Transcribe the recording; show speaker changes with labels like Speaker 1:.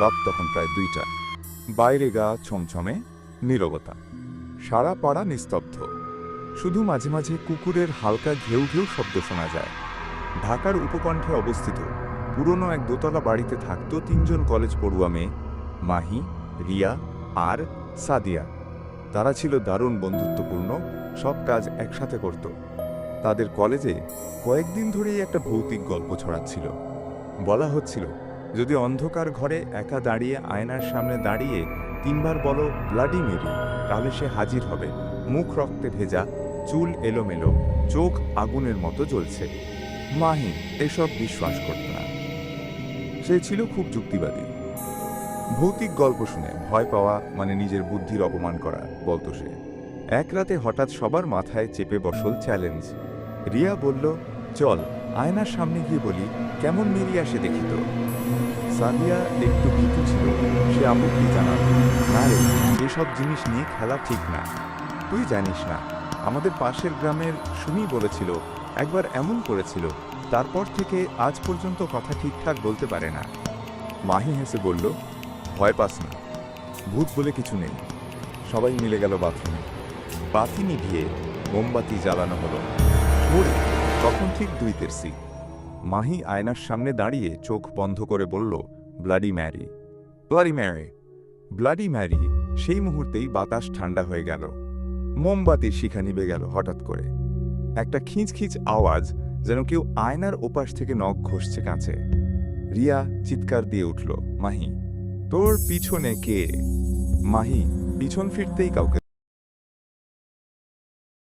Speaker 1: রাত তখন প্রায় দুইটা। বাইরে গা ছমছমে, নীরবতা। সারা পাড়া নিস্তব্ধ। শুধু মাঝে মাঝে কুকুরের হালকা ঘেউ ঘেউ শব্দ শোনা যায়। ঢাকার উপকণ্ঠে অবস্থিত পুরনো এক দোতলা বাড়িতে থাকত তিনজন কলেজ পড়ুয়া মেয়ে, মাহি, রিয়া, আর সাদিয়া। তারা ছিল দারুণ বন্ধুত্বপূর্ণ, সব কাজ একসাথে করত। তাদের কলেজে কয়েকদিন ধরেই একটা ভৌতিক গল্প ছড়াচ্ছিল। বলা হচ্ছিল যদি অন্ধকার ঘরে একা দাঁড়িয়ে আয়নার সামনে দাঁড়িয়ে তিনবার বলো, ব্লাডি মেরি, তাহলে সে হাজির হবে। মুখ রক্তে ভেজা, চুল এলোমেলো, চোখ আগুনের মতো জ্বলছে। মাহি, এসব বিশ্বাস করত না। সে ছিল খুব যুক্তিবাদী। ভৌতিক গল্প শুনে ভয় পাওয়া মানে নিজের বুদ্ধির অপমান করা, বলতো সে। এক রাতে হঠাৎ সবার মাথায় চেপে বসল চ্যালেঞ্জ। রিয়া বলল, চল। আয়নার সামনে গিয়ে বলি, কেমন মেরি আসে দেখি তো সাদিয়া একটু ভীতু ছিল, সে আপত্তি জানাল, না রে, এসব জিনিস নিয়ে খেলা ঠিক না। তুই জানিস না, আমাদের পাশের গ্রামের সুমি বলেছিল, একবার এমন করেছিল, তারপর থেকে আজ পর্যন্ত কথা ঠিকঠাক বলতে পারে না। মাহি হেসে বলল, ভয় পাস না, ভূত বলে কিছু নেই। সবাই মিলে গেল বাথরুমে। বাতি নিভিয়ে মোমবাতি জ্বালানো হলো। ওরে তখন ঠিক দুই তেরসি মাহি আয়নার সামনে দাঁড়িয়ে চোখ বন্ধ করে বলল bloody Mary bloody Mary bloody Mary সেই মুহূর্তেই বাতাস ঠান্ডা হয়ে গেল। মোমবাতির শিখা নিবে গেল হঠাৎ করে। একটা খিঁচখিচ আওয়াজ যেন কেউ আয়নার ওপাশ থেকে নখ ঘষছে কাছে। রিয়া চিৎকার দিয়ে উঠল, মাহি, তোর পিছনে কে? মাহি পিছন ফিরতেই কাউকে